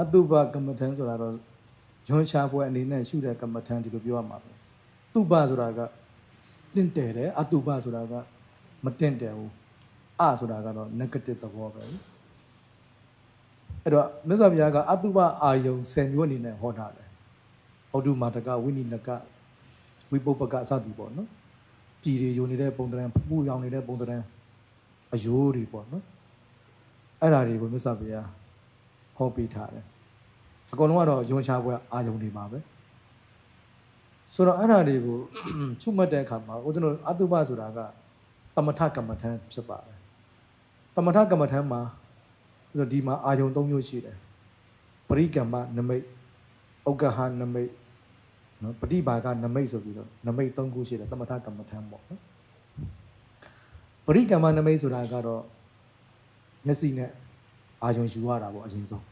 အတုပကမ္မထံဆိုတာတော့ဂျွန်ရှာပွဲအနေနဲ့ရှုတဲ့ကမ္မထံဒီလိုပြောရမှာပဲတုပဆိုတာကတင့်တယ်တယ်အတုပဆိုတာကမတင့်တယ်ဘူးအဆိုတာကတော့ negative သဘောပဲအဲ့တော့မြတ်စွာဘုရားကအတုပအာယုံ10မျိုးအနေနဲ့ဟောထားတယ်ဩဒုမာတကဝိနိလကဝိပုပ္ပကစသည်ပေါ့နော်ပြည်တွေယုံနေတဲ့ပုံသဏ္ဍာန်ပူရောင်နေတဲ့ပုံသဏ္ဍာန်အယိုးတွေပေါ့နော်အဲ့ဓာတွေကိုမြတ်စွာဘုရား ဟောပေးထားတယ်အကုန်လုံးကတော့ယုံရှားပွဲအာယုံတွေပါပဲဆိုတော့အဲ့ဓာတွေကိုချုပ်မှတ်တဲ့အခါမှာဦးဇင်းတို့အတုပဆိုတာကတမထကမ္မထံဖြစ်ပါတယ်တမထကမ္မထံမှာဆိုတော့ဒီမှာအာယုံ၃မျိုးရှိတယ်ပရိကမ္မနမိတ်ဥက္ကဟနမိတ်နော်ပฏิဘာကနမိတ်ဆိုပြီးတော့နမိတ်၃ခုရှိတယ်တမထကမ္မထံပေါ့နော်ပရိကမ္မနမိတ်ဆိုတာကတော့မျက်စိနဲ့အာယုံယူရတာပေါ့အရင်ဆုံး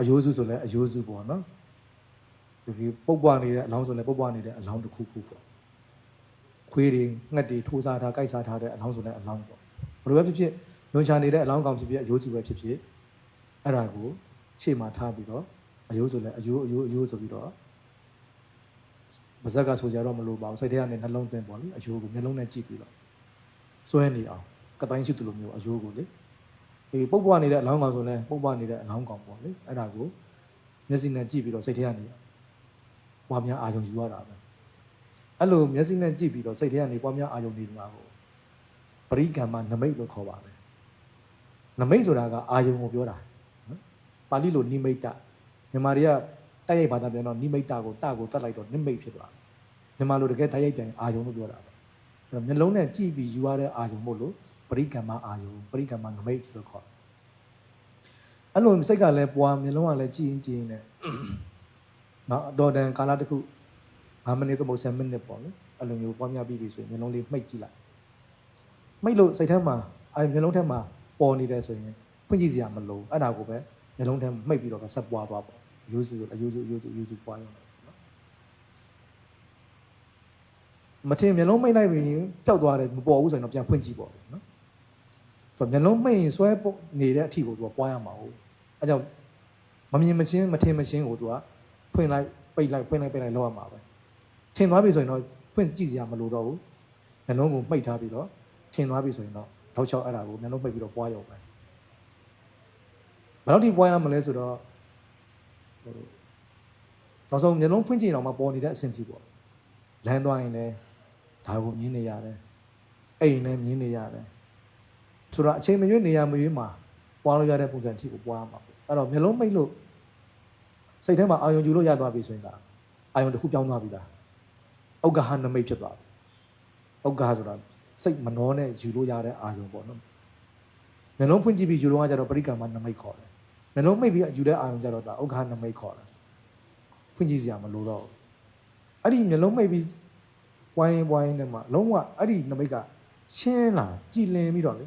အယိုးစုဆိုလဲအယိုးစုပေါ့နော်ဒီပုတ်ပွားနေတဲ့အလောင်းဆိုလဲပုတ်ပွားနေတဲ့အလောင်းတစ်ခုခုပေါ့ခွေးတွေငှက်တွေထိုးစားထားကြိုက်စားထားတဲ့အလောင်းဆိုလဲအလောင်းပေါ့ဘယ်လိုပဲဖြစ်ဖြစ်ညွန်ချနေတဲ့အလောင်းကောင်ဖြစ်ဖြစ်အယိုးစုပဲဖြစ်ဖြစ်အဲ့ဒါကိုရှေ့မှာထားပြီးတော့အယိုးဆိုလဲအယိုးအယိုးအယိုးဆိုပြီးတော့ပါဇက်ကဆိုကြတော့မလို့ပါဘူးစိတ်ထဲကနေနှလုံးသွင်းပေါ့လေအယိုးကိုမျက်လုံးနဲ့ကြည့်ပြီးတော့စွဲနေအောင်ကတိုင်းရှိသူလိုမျိုးအယိုးကိုလေ ဒီပုတ်ပွားနေတဲ့အလောင်းကောင်ဆိုလဲပုတ်ပွားနေတဲ့အလောင်းကောင်ပေါ့လေအဲ့ဒါကိုမျက်စိနဲ့ကြည့်ပြီးတော့စိတ်ထဲကနေပွားများအာရုံယူရတာပဲအဲ့လိုမျက်စိနဲ့ကြည့်ပြီးတော့စိတ်ထဲကနေပွားများအာရုံနေမှာကိုပရိကမ္မနမိတ်လို့ခေါ်ပါတယ်နမိတ်ဆိုတာကအာယုံကိုပြောတာနော်ပါဠိလိုနိမိတ်တမြန်မာတွေကတိုက်ရိုက်ဘာသာပြန်တော့နိမိတ်တကိုတကိုတတ်လိုက်တော့နိမိတ်ဖြစ်သွားတယ်မြန်မာလိုတကယ်တိုက်ရိုက်ပြန်အာယုံလို့ပြောတာပဲအဲ့တော့မျက်လုံးနဲ့ကြည့်ပြီးယူရတဲ့အာယုံမို့လို့ ပရိကမ္မအာယုံပရိကမ္မနမိတ်လို့ခေါ်တယ်အဲ့လိုစိတ်ကလည်းပွားမျက်လုံးကလည်းကြည့်ရင်ကြည့်ရင်လည်းနော်အတော်တန်ကာလတစ်ခု9မိနစ်သို့မဟုတ်10မိနစ်ပေါ့လေအဲ့လိုမျိုးပွားများပြီးပြီဆိုရင်မျက်လုံးလေးမှိတ်ကြည့်လိုက်မှိတ်လို့စိတ်ထဲမှာအဲ့မျက်လုံးထဲမှာပေါ်နေတယ်ဆိုရင်ဖွင့်ကြည့်စရာမလိုအဲ့ဒါကိုပဲမျက်လုံးထဲမှိတ်ပြီးတော့ပဲဆက်ပွားသွားပေါ့အယူစုအယူစုအယူစုအယူစုပွားရုံနဲ့နော်မထင်မျက်လုံးမိတ်လိုက်ပြီးပျောက်သွားတယ်မပေါ်ဘူးဆိုရင်တော့ပြန်ဖွင့်ကြည့်ပေါ့လေနော် ဆိုတော့မျက်လုံးမိတ်ရင်ဆွဲပုတ်နေတဲ့အထီကိုသူကပွားရမှာဟုတ်အဲကြောင့်မမြင်မချင်းမထင်မချင်းကိုသူကဖွင့်လိုက်ပိတ်လိုက်ဖွင့်လိုက်ပိတ်လိုက်လောက်ရမှာပဲထင်သွားပြီဆိုရင်တော့ဖွင့်ကြည့်စရာမလိုတော့ဘူးမျက်လုံးကိုပိတ်ထားပြီးတော့ထင်သွားပြီဆိုရင်တော့ထောက်ချောက်အဲ့ဒါကိုမျက်လုံးပိတ်ပြီးတော့ပွားရုံပဲဘယ်တော့ဒီပွားရမလဲဆိုတော့ဟိုနောက်ဆုံးမျက်လုံးဖွင့်ကြည့်အောင်မှပေါ်နေတဲ့အဆင့်ကြီးပေါ့လမ်းသွားရင်လည်းဒါကိုမြင်နေရတယ်အိမ်လည်းမြင်နေရတယ် ဆိုတော့အချိန်မရွေးနေရမရွေးမှာပွားလို့ရတဲ့ပုံစံအထိကိုပွားရမှာပေါ့အဲ့တော့မျက်လုံးမိတ်လို့စိတ်ထဲမှာအာယုံယူလို့ရသွားပြီဆိုရင်ကအာယုံတစ်ခုပြောင်းသွားပြီလားဥက္ကဟနမိတ်ဖြစ်သွားပြီဥက္ကဟဆိုတာစိတ်မနှောနဲ့ယူလို့ရတဲ့အာယုံပေါ့နော်မျက်လုံးဖွင့်ကြည့်ပြီးယူလို့ကကြတော့ပရိက္ခမနမိတ်ခေါ်တယ်မျက်လုံးမိတ်ပြီးယူတဲ့အာယုံကြတော့ဒါဥက္ကဟနမိတ်ခေါ်တယ်ဖွင့်ကြည့်စရာမလိုတော့ဘူးအဲ့ဒီမျက်လုံးမိတ်ပြီးဝိုင်းဝိုင်းနဲ့မှလုံးဝအဲ့ဒီနမိတ်ကရှင်းလာကြည်လင်ပြီးတော့လေ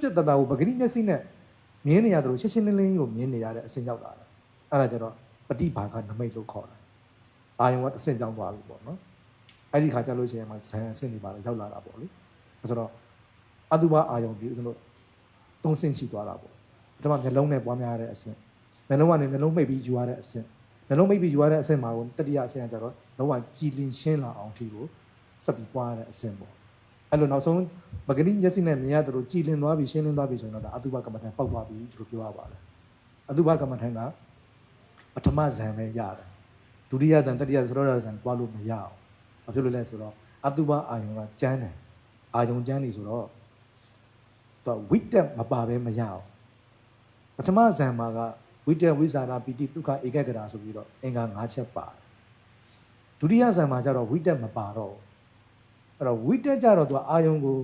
ပြက်ပြက်တတကိုပဂရိမျက်စိနဲ့မြင်နေရတယ်လို့ရှင်းရှင်းလင်းလင်းကိုမြင်နေရတဲ့အဆင့်ရောက်လာတယ်အဲ့ဒါကြတော့ပฏิဘာကနမိတ်လို့ခေါ်တယ်အာယုံကအဆင့်ပြောင်းသွားပြီပေါ့နော်အဲ့ဒီခါကျလို့ရှိရင်မှဇန်အဆင့်တွေပါတော့ရောက်လာတာပေါ့လေဆိုတော့အတုပအာယုံဒီဆိုလို့သုံးဆင့်ရှိသွားတာပေါ့ဒါမှမျက်လုံးနဲ့ပွားများရတဲ့အဆင့်မျက်လုံးကနေမျက်လုံးမိတ်ပြီးယူရတဲ့အဆင့်မျက်လုံးမိတ်ပြီးယူရတဲ့အဆင့်မှာကိုတတိယအဆင့်ကကျတော့လုံးဝကြည်လင်ရှင်းလာအောင်ထိကိုဆက်ပြီးပွားရတဲ့အဆင့်ပေါ့ အဲ့လိုနောက်ဆုံးပဂတိမျက်စိနဲ့မြင်ရတယ်လို့ကြည်လင်သွားပြီရှင်းလင်းသွားပြီဆိုရင်တော့ဒါအတုပကမ္မထံပောက်သွားပြီဒီလိုပြောရပါတယ်အတုပကမ္မထံကပထမဇန်ပဲရတယ်ဒုတိယဇန်တတိယသရောဒဇန်ပွားလို့မရအောင်ဘာဖြစ်လို့လဲဆိုတော့အတုပအာယုံကကျမ်းတယ်အာယုံကျမ်းနေဆိုတော့တော့ဝိတက်မပါဘဲမရအောင်ပထမဇန်မှာကဝိတက်ဝိဇာရာပီတိဒုက္ခဧကဂရာဆိုပြီးတော့အင်္ဂါ၅ချက်ပါတယ်ဒုတိယဇန်မှာကျတော့ဝိတက်မပါတော့ဘူး အဲ့တော့ဝိတက်ကြတော့သူကအာယုံကို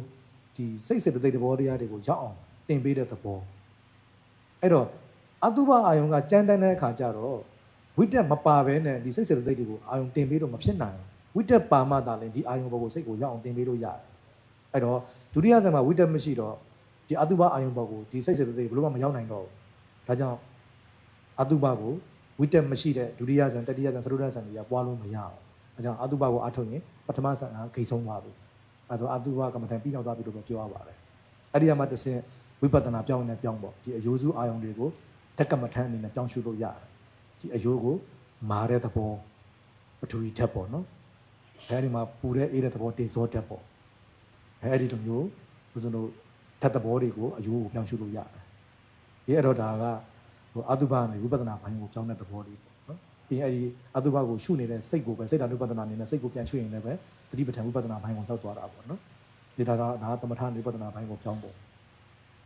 ဒီစိတ်စေတသိက်သဘောတရားတွေကိုရောက်အောင်သင်ပေးတဲ့သဘောအဲ့တော့အတုပအာယုံကကြမ်းတမ်းတဲ့အခါကျတော့ဝိတက်မပါဘဲနဲ့ဒီစိတ်စေတသိက်တွေကိုအာယုံတင်ပေးတော့မဖြစ်နိုင်ဘူးဝိတက်ပါမှသာလဲဒီအာယုံဘောကိုစိတ်ကိုရောက်အောင်တင်ပေးလို့ရတယ်အဲ့တော့ဒုတိယဇန်မှာဝိတက်မရှိတော့ဒီအတုပအာယုံဘောကိုဒီစိတ်စေတသိက်ဘယ်လိုမှမရောက်နိုင်တော့ဘူးဒါကြောင့်အတုပကိုဝိတက်မရှိတဲ့ဒုတိယဇန်တတိယဇန်သရုဒ္ဓဇန်တွေကပွားလို့မရအောင် အဲကြောင့်အတုပကိုအထုတ်ရင်ပထမဇန်ကဂိတ်ဆုံးသွားပြီအဲတော့အတုပကမ္မထံပြီးနောက်သွားပြီလို့ပဲပြောရပါတယ်အဲ့ဒီကမှတစ်ဆင့်ဝိပဿနာပြောင်းနေပြောင်းပေါ့ဒီအယိုးစုအာယုံတွေကိုတက်ကမ္မထန်အနေနဲ့ပြောင်းရှုလို့ရတယ်ဒီအယိုးကိုမာတဲ့သဘောပထဝီဓာတ်ပေါ့နော်အဲဒီမှာပူတဲ့အေးတဲ့သဘောတေဇောဓာတ်ပေါ့အဲဒီလိုမျိုးဦးဇင်းတို့ဓာတ်သဘောတွေကိုအယိုးကိုပြောင်းရှုလို့ရတယ်ဒီအဲ့တော့ဒါကဟိုအတုပကနေဝိပဿနာဘိုင်းကိုပြောင်းတဲ့သဘောလေးပေါ့နော် ပြီးရင်အဲဒီအတုပကိုရှုနေတဲ့စိတ်ကိုပဲစိတ်ဓာတ်ဝိပဿနာအနေနဲ့စိတ်ကိုပြန်ရှုရင်လည်းပဲတတိပဋ္ဌာန်ဝိပဿနာဘိုင်းကိုရောက်သွားတာပေါ့နော်ဒီဒါကဒါကသမထဝိပဿနာဘိုင်းကိုပြောင်းဖို့